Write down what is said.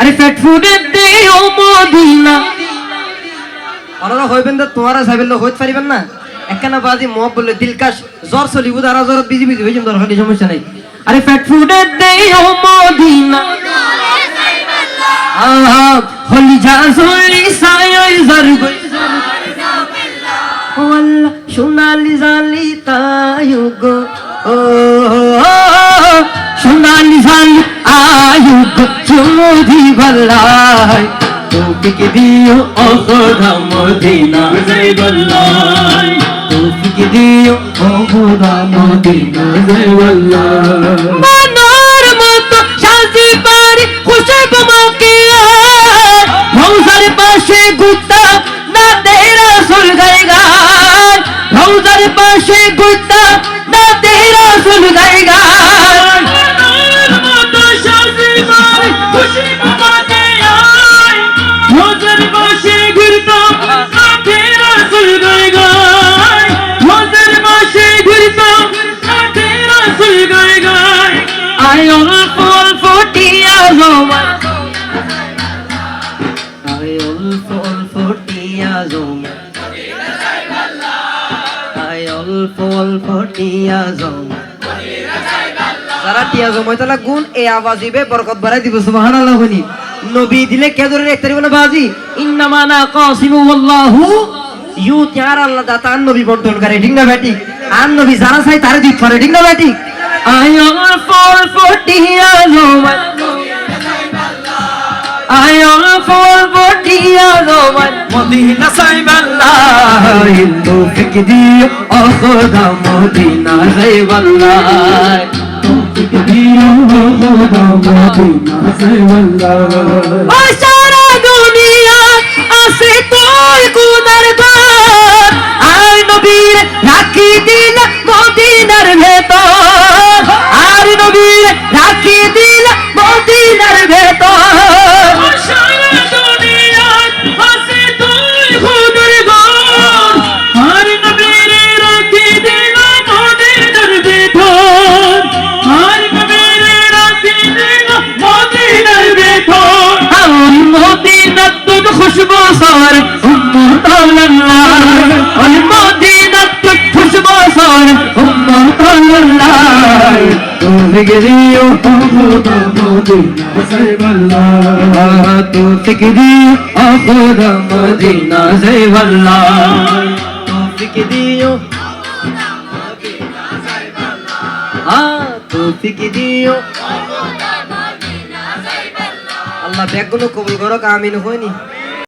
আরে পেট ফুটে দেও মদিনা ওনারা হইবেন তো তোমারা সাইবেল হইতে পারিবেন না একখানা বাজি মব বললে দিলকাশ জ্বর চলিব তারা জ্বর বিজি বিজি হয়ে দরকার নেই, সমস্যা নাই আরে পেট ফুটে দেও মদিনা হলি সায়ই ও আল্লাহ সোনালি জালি তায়ু গো ও সোনালি জালি আয়ু তোকে দিও ও খোদা মদিনা। জয় বল্লাই তোকে দিও ও খোদা মদিনা। জয় বল্লাই মনোর মতো শান্তি পারি খুশব মকে রৌজার পাশে গুত্তা I all fall for tears of my I all fall for tears of my যারা গুণ এই আওয়াজ দিবে বরকত বাড়াই দিব, সুবহানাল্লাহ বলি। নবী দিলে কে ধরে পারবে না বাজি? ইন্নামা না কাসিমু আল্লাহু ইউ তার আল্লাহ দাতা নবী বন্টন করে ঠিক না ব্যাটি আন নবী যারা চাই তারে দিত পারে, ঠিক না ব্যাটি I all fall for tears of my I all fall for tears of my Madina সাইবাল্লাহ তোফিক দিও ও খোদা মদিনা সাইবাল্লাহ। দিও ও মদিনা সাইবাল্লাহ বছর فکریو تو فکری خدا مدینہ زیب اللہ تو فکریو ہاں تو فکریو اللہ بیگ گلو قبول کرو کامین ہونی